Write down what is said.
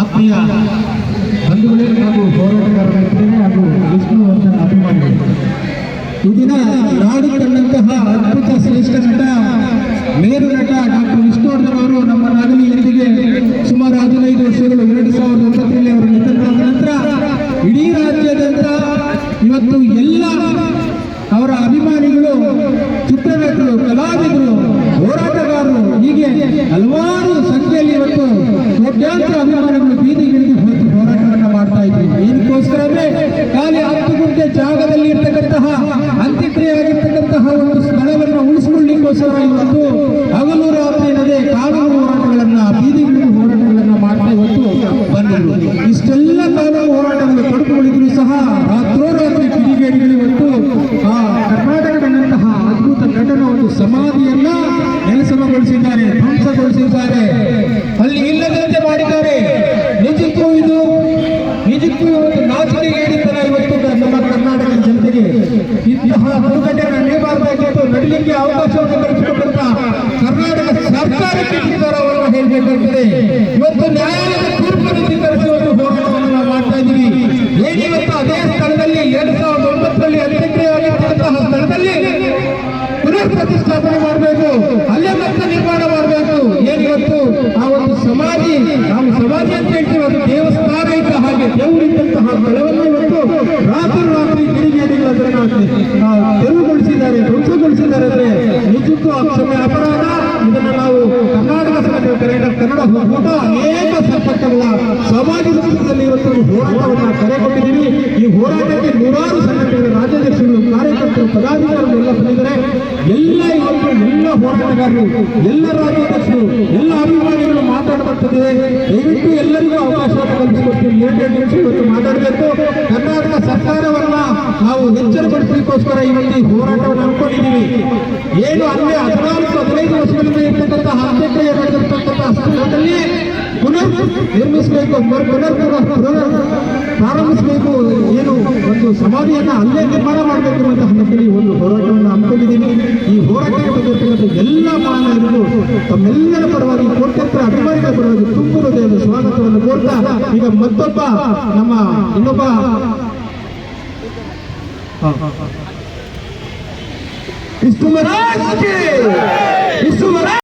ಆತ್ಮೀಯ ಬಂಧುಗಳೇ ಹಾಗೂ ಹೋರಾಟಗಾರರ ಮಿತ್ರರೇ ಹಾಗೂ ವಿಷ್ಣುವರ್ಧನ್ ಅಭಿಮಾನಿಗಳು ಈ ದಿನ ನಾಡು ಕಂಡಂತಹ ಅದ್ಭುತ ಶ್ರೇಷ್ಠ ನಟ, ಮೇರು ನಟ ಡಾಕ್ಟರ್ ವಿಷ್ಣುವರ್ಧನ್ ಅವರು ನಮ್ಮ ನಾಡಿನ ಎಂದಿಗೆ ಸುಮಾರು ಹದಿನೈದು ವರ್ಷಗಳು, ಎರಡು ಸಾವಿರದ ಒಂಬತ್ತರಲ್ಲಿ ಅವರು ನಿಧನರಾದ ನಂತರ ಇಡೀ ರಾಜ್ಯಾದ್ಯಂತ ಇವತ್ತು ಎಲ್ಲ ಅವರ ಅಭಿಮಾನಿಗಳು ಚಿತ್ರನಟರು ಕಲಾವಿದರು ಹೋರಾಟಗಾರರು ಹೀಗೆ ಹಲವಾರು ಸಂಖ್ಯೆಯಲ್ಲಿ ಇವತ್ತು ಕೋಟ್ಯಾಂತರ ಅಭಿಮಾನಿಗಳು ಬೀದಿಗಿಳಿದು ಹೋಗಿ ಹೋರಾಟವನ್ನ ಮಾಡ್ತಾ ಇದ್ರು ಇದಕ್ಕೋಸ್ಕರ ಅಂದ್ರೆ ಖಾಲಿ ಹತ್ತು ಗುಂಟೆ ಜಾಗದಲ್ಲಿ ಇರ್ತಕ್ಕಂತಹ ಅಂತ್ಯಕ್ರಿಯೆ ಆಗಿರ್ತಕ್ಕಂತಹ ಒಂದು ಸ್ಥಳವನ್ನು ಉಳಿಸಿಕೊಳ್ಳಿಕ್ಕೋಸ್ಕರ ಇವತ್ತು ಹಗಲು ರಾತ್ರಿ ಎನ್ನದೆ ಕಾನೂನು ಹೋರಾಟಗಳನ್ನ, ಬೀದಿಗಿಳಿದು ಹೋರಾಟಗಳನ್ನ ಮಾಡ್ತಾ ಇವತ್ತು ಬಂದರು ಇಷ್ಟೆಲ್ಲ ಕಾನೂನು ಹೋರಾಟಗಳು ತೊಡಗುಗಳಿದ್ರು ಸಹ ರಾತ್ರೋರಾತ್ರಿ ಕಿಡಿಗೇಡಿಗಳು ಇವತ್ತು ಆ ಕರ್ನಾಟಕದಂತಹ ಅದ್ಭುತ ನಟನ ಒಂದು ಸಮಾಧಿಯನ್ನ ನೆಲಸಮಗೊಳಿಸಿದ್ದಾರೆ, ಧ್ವಂಸಗೊಳಿಸಿದ್ದಾರೆ. ಅಲ್ಲಿ ಕಲ್ಪಿಸಿಕೊಂಡಂತ ಕರ್ನಾಟಕ ಸರ್ಕಾರಕ್ಕೆ ಧಿಕ್ಕಾರವನ್ನು ಹೇಳಬೇಕಾಗ್ತದೆ ಇವತ್ತು ನ್ಯಾಯಾಲಯದ ತೀರ್ಪನ್ನು ಸ್ವೀಕರಿಸುವಂತಹ ಹೋರಾಟವನ್ನು ನಾವು ಮಾಡ್ತಾ ಇದ್ದೀವಿ. ಏನಿವತ್ತು ಅದೇ ಸ್ಥಳದಲ್ಲಿ ಎರಡ್ ಸಾವಿರದ ಒಂಬತ್ತರಲ್ಲಿ ಅಂತ್ಯಕ್ರಿಯೆ ಸ್ಥಳದಲ್ಲಿ ಪುನರ್ ಪ್ರತಿಷ್ಠಾಪನೆ ಮಾಡಬೇಕು ಅಲ್ಲೇ ಮತ್ತೆ ನಿರ್ಮಾಣ ಮಾಡಬೇಕು ಏನಿವತ್ತು ಆ ಒಂದು ಸಮಾಧಿ ನಾವು ಸಮಾಧಿ ಅಂತ ಹೇಳ್ತೀವಿ ಅದು ದೇವಸ್ಥಾನ ಇದ್ದ ಹಾಗೆ ದೇವರಿದ್ದಂತಹ ಸ್ಥಳವನ್ನು ಇವತ್ತು ರಾತ್ರಿ ರಾತ್ರಿ ಕಿಡಿಗೇಡಿಗಳು ಅದನ್ನ ಆ, ತೆರವುಗೊಳಿಸಿದ್ದಾರೆ ಧ್ವಂಸಗೊಳಿಸಿದ್ದಾರೆ ಅಂದ್ರೆ ನಿಜಕ್ಕೂ ಅಪರಾಧ. ಇದನ್ನು ನಾವು ಕರ್ನಾಟಕ ಸರ್ಕಾರ ಕನ್ನಡ ಹೋರಾಟ ಅನೇಕ ಸಂಪರ್ಕಗಳ ಸಮಾಜ ಸಂಸ್ಥೆಯಲ್ಲಿ ಇವತ್ತು ಹೋರಾಟವನ್ನು ಕರೆ ಕೊಟ್ಟಿದ್ದೀವಿ ಈ ಹೋರಾಟಕ್ಕೆ ನೂರಾರು ಸಂಘಟನೆಗಳ ರಾಜ್ಯಾಧ್ಯಕ್ಷರು, ಕಾರ್ಯಕರ್ತರು, ಪದಾಧಿಕಾರಿಗಳು ಎಲ್ಲ ಬಂದಿದ್ದಾರೆ ಎಲ್ಲ ಇವತ್ತು ಎಲ್ಲ ಹೋರಾಟಗಾರರು, ಎಲ್ಲ ರಾಜ್ಯಾಧ್ಯಕ್ಷರು, ಎಲ್ಲ ಅಭಿಮಾನಿಗಳು ಮಾತಾಡಬರ್ತದೆ ದಯವಿಟ್ಟು ಎಲ್ಲರಿಗೂ ಅವಕಾಶ ಕಲ್ಪಿಸಿಕೊಡ್ತೀವಿ ಎರಡು ನಿಮಿಷ ಇವತ್ತು ಮಾತಾಡಬೇಕು. ಕರ್ನಾಟಕ ಸರ್ಕಾರವನ್ನ ನಾವು ಎಚ್ಚರಪಡಿಸಲಿಕ್ಕೋಸ್ಕರ ಇವತ್ತು ಈ ಹೋರಾಟವನ್ನು ಹಮ್ಮಿಕೊಂಡಿದ್ದೀವಿ. ಏನು ಅಲ್ಲೇ ಹದಿನಾಲ್ಕು, ಹದಿನೈದು ವರ್ಷಗಳಿಂದ ಇರ್ತಕ್ಕಂತಹ ಅಂತ್ಯಕ್ರಿಯೆ ನಡೆದಿರ್ತಕ್ಕಂತಹ ಸ್ಥಳದಲ್ಲಿ ಪುನರ್ ನಿರ್ಮಿಸಬೇಕು, ಪುನರ್ ಪ್ರಾರಂಭಿಸಬೇಕು ಏನು ಒಂದು ಸಮಾಧಿಯನ್ನು ಅಲ್ಲೇ ನಿರ್ಮಾಣ ಮಾಡಬೇಕು ಅಂತ ಹೇಳಿ ಒಂದು ಹೋರಾಟವನ್ನು ಹಮ್ಮಿಕೊಂಡಿದ್ದೀವಿ. ಈ ಹೋರಾಟಕ್ಕೆ ಎಲ್ಲ ಮಾನವರಿಗೂ ತಮ್ಮೆಲ್ಲರ ಪರವಾಗಿ ಕೋಟ್ಯಂತರ ಅಭಿಮಾನಿಗಳ ಪರವಾಗಿ ತುಂಬ ಹೃದಯದ ಸ್ವಾಗತವನ್ನು ಕೋರ್ತಾ ಈಗ ಮತ್ತೊಬ್ಬ ನಮ್ಮ ಇನ್ನೊಬ್ಬ Isso merece! Isso merece!